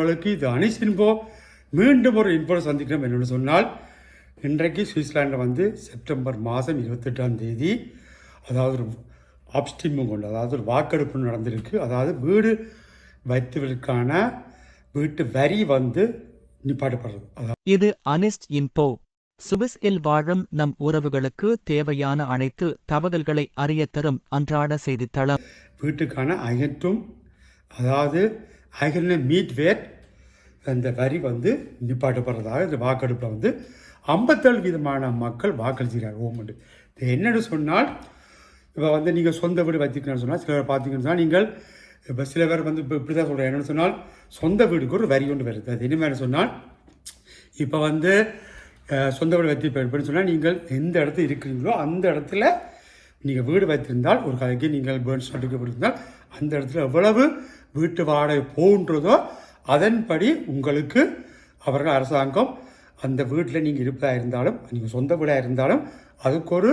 உங்களுக்கு இது அனிசின்போ மீண்டும் ஒரு இன்போ சந்திக்கிறோம் என்னென்னு சொன்னால் இன்றைக்கு சுவிட்சர்லாண்டில் வந்து செப்டம்பர் மாதம் இருபத்தெட்டாம் தேதி அதாவது ஒரு ஆப்ஸ்டிமும் கொண்டு அதாவது ஒரு வாக்கெடுப்பு நடந்திருக்கு. அதாவது வீடு வைத்தவர்களுக்கான வீட்டு வரி வந்து நிப்பாட்டப்படுறது அதாவது இது அனிஸ்ட் இன்போ. சுவிஸில் வாழும் நம் உறவுகளுக்கு தேவையான அனைத்து தகவல்களை அறியத் தரும் அன்றாட செய்தித்தளம். வீட்டுக்கான அகற்றும் அதாவது அகன மீட் வேட் அந்த வரி வந்து நிப்பாட்டப்படுறதாக இந்த வாக்கெடுப்பில் வந்து ஐம்பத்தேழு விதமான மக்கள் வாக்களிச்சிருக்காங்க. ஓமண்டு இது என்னென்னு சொன்னால் இப்போ வந்து நீங்கள் சொந்த வீடு வச்சுக்கணும்னு சொன்னால் சில பேர் பார்த்தீங்கன்னு சொன்னால் நீங்கள் இப்போ சில பேர் வந்து இப்போ இப்படி தான் சொல்கிறேன் என்னென்னு சொன்னால் சொந்த வீடுக்கு ஒரு வரி ஒன்று வருது. அது என்ன சொன்னால் இப்போ வந்து சொந்த வீடு வைத்திருப்பேன் சொன்னால் நீங்கள் எந்த இடத்துல இருக்கிறீங்களோ அந்த இடத்துல நீங்கள் வீடு வைத்திருந்தால் ஒரு கதைக்கு நீங்கள் பேர்ன் சர்டிஃபிகேட் கொடுத்திருந்தால் அந்த இடத்துல எவ்வளவு வீட்டு வாடகை போன்றதோ அதன்படி உங்களுக்கு அவர்கள் அரசாங்கம் அந்த வீட்டில் நீங்கள் இருப்பதாக இருந்தாலும் நீங்கள் சொந்த வீடாக இருந்தாலும் அதுக்கு ஒரு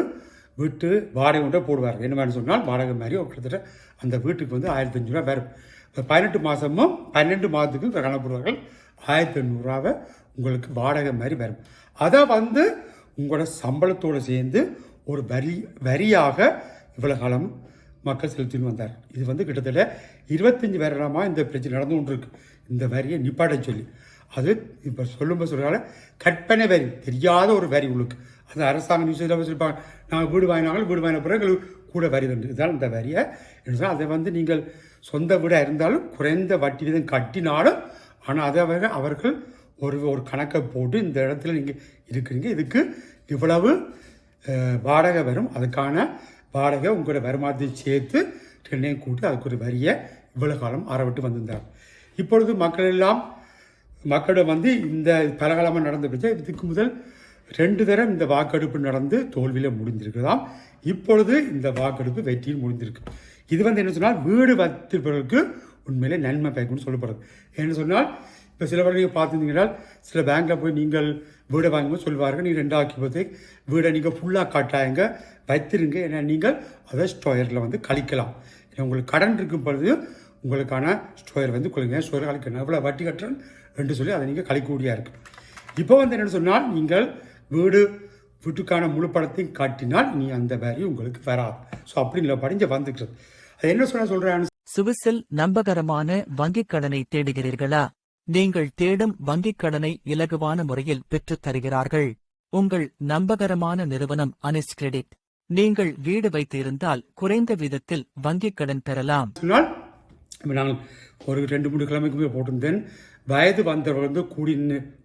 வீட்டு வாடகை ஒன்றை போடுவார் என்ன மாதிரி சொன்னால் வாடகை மாதிரி ஒரு கிட்டத்தட்ட அந்த வீட்டுக்கு வந்து ஆயிரத்தி ரூபா வரும். இப்போ பதினெட்டு மாதமும் பன்னெண்டு மாதத்துக்கு கணப்படுவார்கள் ஆயிரத்தி எண்ணூறுரூவாவை உங்களுக்கு வாடகை மாதிரி வரும். அதை வந்து உங்களோட சம்பளத்தோடு சேர்ந்து ஒரு வரி வரியாக இவ்வளோ காலம் மக்கள் செலுத்தின்னு வந்தார். இது வந்து கிட்டத்தட்ட இருபத்தஞ்சி வருடமாக இந்த பிரச்சனை நடந்து கொண்டு இருக்கு இந்த வரியை நிப்பாட்ட சொல்லி. அது இப்போ சொல்லும்போது சொல்கிறாங்க கற்பனை வரி தெரியாத ஒரு வரி உங்களுக்கு அது அரசாங்க நியூஸ் சொல்லிப்பாங்க நாங்கள் வீடு வாங்கினாலும் வீடு வாங்கின பிறகு எங்களுக்கு கூட வரி உண்டு இதுதான் இந்த வரியை என்ன சொன்னால் அதை வந்து நீங்கள் சொந்த வீடாக இருந்தாலும் குறைந்த வட்டி விதம் கட்டினாலும் ஆனால் அதை அவர்கள் அவர்கள் ஒரு ஒரு கணக்கை போட்டு இந்த இடத்துல நீங்கள் இருக்கிறீங்க. இதுக்கு இவ்வளவு வாடகை வரும். அதுக்கான வாடகை உங்களோட வருமானத்தை சேர்த்து ரெண்டையும் கூட்டி அதுக்கு ஒரு வரியை இவ்வளவு காலம் ஆரவிட்டு வந்திருந்தார். இப்பொழுது மக்கள் எல்லாம் மக்களிடம் வந்து இந்த பலகாலமாக நடந்து பிரச்சனை இதுக்கு முதல் ரெண்டு தரம் இந்த வாக்கெடுப்பு நடந்து தோல்வியில் முடிந்திருக்குதாம் இப்பொழுது இந்த வாக்கெடுப்பு வெற்றியில் முடிந்திருக்கு இது வந்து என்ன சொன்னால் வீடு வைத்திருப்பவர்களுக்கு உண்மையிலே நன்மை பயக்கும்னு சொல்லப்படுறது ஏன்னு சொன்னால் இப்போ சில பேர் நீங்கள் பார்த்துருந்தீங்கன்னா சில பேங்க்கில் போய் நீங்கள் வீடை வாங்கும்போது சொல்லுவார்கள் நீங்கள் ரெண்டு ஆக்கிபத்தை வீடை நீங்கள் ஃபுல்லாக காட்டாயங்க வைத்திருங்க. ஏன்னா நீங்கள் அதை ஸ்டோயரில் வந்து கழிக்கலாம். ஏன்னா உங்களுக்கு கடன் இருக்கும் பொழுது உங்களுக்கான ஸ்டோயர் வந்து கொள்ளுங்க. ஸ்டோயர் கழிக்கணும் எவ்வளோ வட்டி கட்டுறேன் ரெண்டு சொல்லி அதை நீங்கள் கழிக்கக்கூடியா இருக்கு. இப்போ வந்து என்னென்னு சொன்னால் நீங்கள் வீடு வீட்டுக்கான முழு படத்தையும் காட்டினால் நீ அந்த வேலையும் உங்களுக்கு வராது. ஸோ அப்படி படிஞ்ச வந்துக்கிறது. அது என்ன சொன்னால் சொல்கிறேன் சுவிஸில் நம்பகரமான வங்கிக் கடனை தேடுகிறீர்களா? நீங்கள் தேடும் வங்கிக் கடனை இலகுவான முறையில் பெற்றுத் தருகிறார்கள். உங்கள் நம்பகரமான நிறுவனம் அனிஸ் கிரெடிட். நீங்கள் வீடு வைத்திருந்தால் குறைந்த விதத்தில் வங்கிக் கடன் பெறலாம். நான் ஒரு ரெண்டு மூணு கிழமைக்கு போய் போட்டிருந்தேன். வயது வந்தவர்கள் வந்து கூடி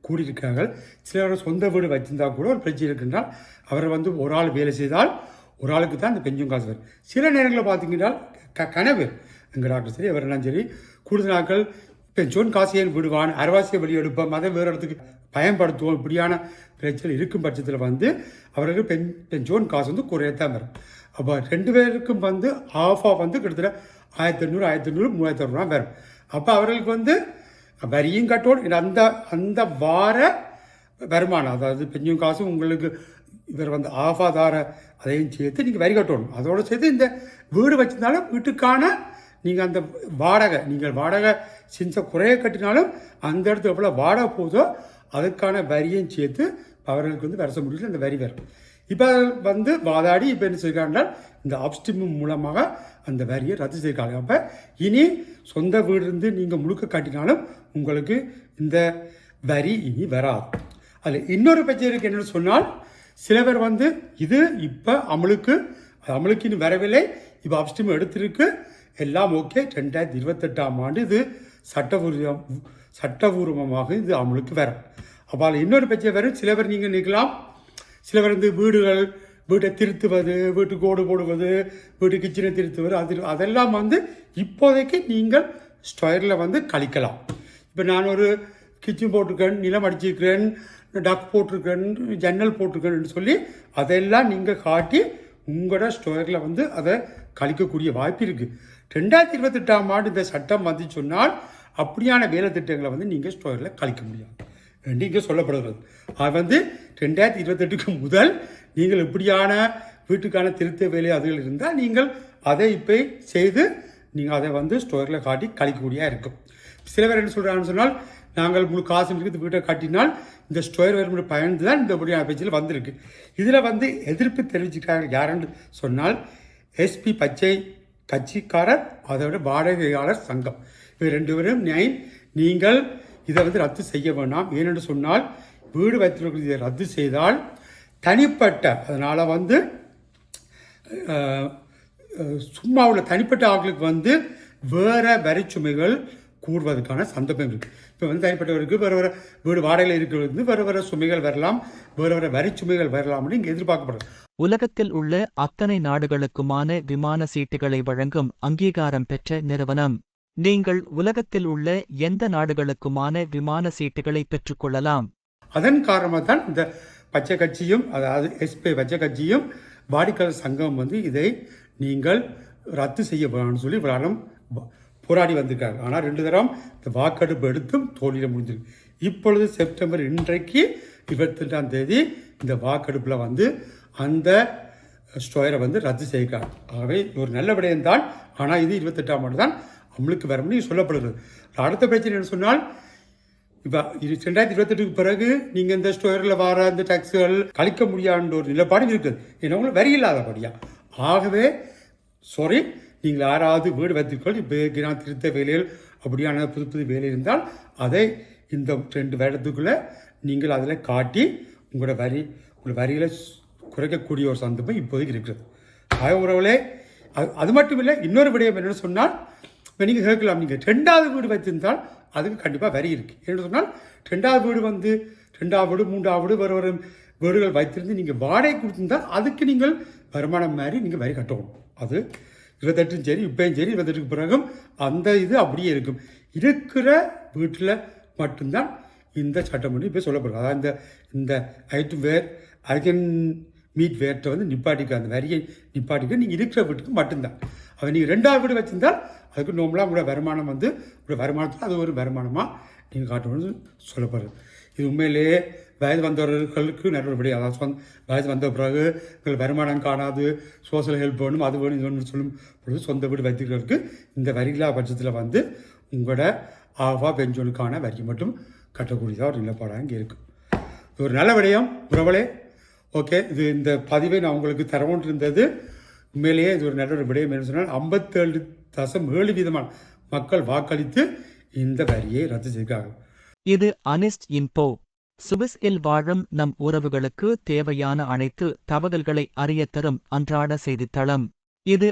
கூடியிருக்கார்கள் சிலர் சொந்த வீடு வச்சிருந்தா கூட ஒரு பிரச்சனை இருக்கின்றால் அவர் வந்து ஒரு ஆள் வேலை செய்தால் ஒரு ஆளுக்கு தான் இந்த பெஞ்சும் காசு வரும். சில நேரங்களில் பார்த்தீங்கன்னா க கனவு. எங்கள் டாக்டர் சரி அவரெல்லாம் சரி. கூடுதல் நாட்கள் பெஞ்சோன் ஜோன் காசியன் விடுவான் அரவாசியை வெளியெடுப்போம் அதை வேறு இடத்துக்கு பயன்படுத்துவோம். இப்படியான பிரச்சனை இருக்கும் பட்சத்தில் வந்து அவர்களுக்கு பெண் பெஞ்சோன் காசு வந்து குறையத்தான் வரும். அப்போ ரெண்டு பேருக்கும் வந்து ஆஃபாக வந்து கிட்டத்தட்ட ஆயிரத்தி எண்ணூறு ஆயிரத்தி எண்ணூறு மூவாயிரத்தி ரூபா வரும். அப்போ அவர்களுக்கு வந்து வரியும் கட்டணும். அந்த அந்த வார வருமானம் அதாவது பெஞ்சும் காசும் உங்களுக்கு இவர் வந்து ஆஃபாதார அதையும் சேர்த்து நீங்கள் வரி கட்டணும். அதோடு சேர்த்து இந்த வீடு வச்சிருந்தாலும் வீட்டுக்கான நீங்கள் அந்த வாடகை நீங்கள் வாடகை செஞ்ச குறைய கட்டினாலும் அந்த இடத்துல எவ்வளோ வாடகை போதோ அதுக்கான வரியும் சேர்த்து அவர்களுக்கு வந்து வரச முடியல அந்த வரி வரும். இப்போ வந்து வாதாடி இப்போ என்ன செய்கிறாங்கன்னா இந்த ஆப்ஸ்டிமம் மூலமாக அந்த வரியை ரத்து செய்கிறாங்க அப்போ இனி சொந்த வீடு இருந்து நீங்கள் முழுக்க காட்டினாலும் உங்களுக்கு இந்த வரி இனி வராது. அதில் இன்னொரு பிரச்சனை இருக்குது என்னென்னு சொன்னால் சில பேர் வந்து இது இப்போ அமலுக்கு அமலுக்கு இன்னும் வரவில்லை இப்போ அப்ஸ்டிம் எடுத்திருக்கு எல்லாம் ஓகே. ரெண்டாயிரத்தி இருபத்தெட்டாம் ஆண்டு இது சட்டபூர்வம் சட்டபூர்வமாக இது அமலுக்கு வரும். அப்போ அதில் இன்னொரு பிரச்சனை வரும். சில பேர் நீங்கள் நிற்கலாம் சில பேர் வந்து வீடுகள் வீட்டை திருத்துவது வீட்டுக்கு ஓடு போடுவது வீட்டு கிச்சனை திருத்துவது அது அதெல்லாம் வந்து இப்போதைக்கு நீங்கள் ஸ்டொயரில் வந்து கழிக்கலாம். இப்போ நான் ஒரு கிச்சன் போட்டிருக்கேன் நிலம் அடிச்சிருக்கிறேன் டக் போட்டிருக்கேன் ஜன்னல் போட்டிருக்கேன்னு சொல்லி அதெல்லாம் நீங்கள் காட்டி உங்களோட ஸ்டோரில் வந்து அதை கழிக்கக்கூடிய வாய்ப்பு இருக்குது ரெண்டாயிரத்தி இருபத்தெட்டாம் ஆண்டு இந்த சட்டம் வந்து சொன்னால் அப்படியான வேலை திட்டங்களை வந்து நீங்கள் ஸ்டோரில் கழிக்க முடியாது. நீங்கள் சொல்லப்படுகிறது. அது வந்து ரெண்டாயிரத்தி இருபத்தெட்டுக்கு முதல் நீங்கள் இப்படியான வீட்டுக்கான திருத்த வேலை அதுகள் இருந்தால் நீங்கள் அதை இப்போ செய்து நீங்கள் அதை வந்து ஸ்டோரில் காட்டி கழிக்கக்கூடியா இருக்கும். சில பேர் என்ன சொல்கிறாங்கன்னு சொன்னால் நாங்கள் முழு காசு இருக்குது வீட்டை காட்டினால் இந்த ஸ்டோர் வரும் பயந்து தான் இந்த முடியான பேச்சில் வந்திருக்கு. இதில் வந்து எதிர்ப்பு தெரிவிச்சுக்கிறார்கள் யாருன்னு சொன்னால் எஸ்பி பச்சை கட்சிக்காரர் அதோட வாடகையாளர் சங்கம். இவர் ரெண்டு பேரும் நியாயம். நீங்கள் இதை வந்து ரத்து செய்ய வேண்டாம் ஏனென்று சொன்னால் வீடு வைத்திருக்கிறது இதை ரத்து செய்தால் தனிப்பட்ட அதனால் வந்து சும்மா உள்ள தனிப்பட்ட ஆட்களுக்கு வந்து வேறு வரிச்சுமைகள் கூடுவதற்கான சந்தர்ப்பம் இருக்கு. இப்போ வந்து தனிப்பட்டவருக்கு வேறு வேறு வீடு வாடகையில் இருக்கிறது வேறு வேறு சுமைகள் வரலாம் வேறு வேறு வரிச்சுமைகள் வரலாம்னு இங்கே எதிர்பார்க்கப்படுது. உலகத்தில் உள்ள அத்தனை நாடுகளுக்குமான விமான சீட்டுகளை வழங்கும் அங்கீகாரம் பெற்ற நிறுவனம். நீங்கள் உலகத்தில் உள்ள எந்த நாடுகளுக்குமான விமான சீட்டுகளை பெற்றுக்கொள்ளலாம் அதன் காரணமாக தான் இந்த பச்சை கட்சியும் அதாவது எஸ்பி பச்சை கட்சியும் வாடிக்கையாளர் சங்கம் வந்து இதை நீங்கள் ரத்து செய்ய வேணும்னு சொல்லி விளாடம். போராடி வந்திருக்காங்க. ஆனால் ரெண்டு தரம் இந்த வாக்கெடுப்பு எடுத்தும் தோல்வியில் முடிஞ்சிருக்கு. இப்பொழுது செப்டம்பர் இன்றைக்கு இருபத்தி ரெண்டாம் தேதி இந்த வாக்கெடுப்பில் வந்து அந்த ஸ்டோயரை வந்து ரத்து செய்கிறார். ஆகவே ஒரு நல்ல விடயம்தான் ஆனால் இது இருபத்தெட்டாம் ஆண்டு தான். அமலுக்கு வரும்னு சொல்லப்படுகிறது. அடுத்த பிரச்சனை என்ன சொன்னால் இப்போ இது ரெண்டாயிரத்தி இருபத்தெட்டுக்கு பிறகு நீங்கள் இந்த ஸ்டோரில் வர இந்த டாக்ஸுகள் கழிக்க முடியாதுன்ற ஒரு நிலைப்பாடு இருக்குது. ஏன்னா உங்களுக்கு வரி இல்லாதபடியா. ஆகவே சாரி நீங்கள் யாராவது வீடு வைத்துக்கொள். இப்போ நான் திருத்த வேலைகள் அப்படியான புது புது வேலை இருந்தால் அதை இந்த ரெண்டு வருடத்துக்குள்ளே நீங்கள் அதில் காட்டி உங்களோட வரி உங்களோட வரிகளை குறைக்கக்கூடிய ஒரு சந்தர்ப்பம் இப்போதைக்கு இருக்கிறது. ஆக உறவுகளே அது அது மட்டும் இல்லை இன்னொரு விடயம் என்னென்னு சொன்னால் இப்போ நீங்கள் கேட்கலாம் நீங்கள் ரெண்டாவது வீடு வைத்திருந்தால் அதுக்கு கண்டிப்பாக வரி இருக்குது என்னென்னு சொன்னால் ரெண்டாவது வீடு வந்து ரெண்டாவது வீடு மூன்றாவது வீடு வேறு வரும் வீடுகள் வைத்திருந்து நீங்கள் வாடகை கொடுத்துருந்தால் அதுக்கு நீங்கள் வருமானம் மாதிரி நீங்கள் வரி கட்டணும். அது இருபத்தெட்டும் சரி இப்பயும் சரி இருபத்தெட்டுக்கு பிறகும் அந்த இது அப்படியே இருக்கும். இருக்கிற வீட்டில் மட்டும்தான் இந்த சட்டம் பண்ணி இப்போ சொல்லப்படுது. அதாவது இந்த இந்த ஐட்டம் வேர் ஐகன் மீட் வேர்ட்டை வந்து நிப்பாட்டிக்க அந்த வரியை நிப்பாட்டிக்க நீங்கள் இருக்கிற வீட்டுக்கு மட்டும்தான். அது நீங்கள் ரெண்டாவது வீடு வச்சுருந்தால் அதுக்கு நார்மலாக உங்களோட வருமானம் வந்து உங்களோட வருமானத்தில் அது ஒரு வருமானமாக நீங்கள் காட்டணும்னு சொல்லப்படுறது இது உண்மையிலேயே வயது வந்தவர்களுக்கு நடவடிக்கை அதாவது சொந்த வயது வந்த பிறகு உங்கள் வருமானம் காணாது சோஷியல் ஹெல்ப் வேணும் அது வேணும் இது வேணும்னு சொல்லும் பொழுது சொந்த வீடு வைத்திருக்கிறதுக்கு இந்த வரிகளா பட்சத்தில் வந்து உங்களோட ஆவா பெஞ்சோனுக்கான வரி மட்டும் கட்டக்கூடியதாக ஒரு நிலப்பாடாக இங்கே இருக்குது இது ஒரு நல்ல விடயம் உறவலே ஓகே இது இந்த பதிவை நான் உங்களுக்கு தரவோன்று இருந்தது உண்மையிலேயே இது ஒரு நல்ல ஒரு விடயம் என்று சொன்னால் ஐம்பத்தேழு தசம் ஏழு வீதமான மக்கள் வாக்களித்து இந்த வரியை ரத்து செய்கிறாங்க இது அனிஸ்ட் இன்போ. சுவிஸில் வாழும் நம் உறவுகளுக்கு தேவையான அனைத்து தகவல்களை அறியத்தரும் அன்றாட செய்தித்தளம். இது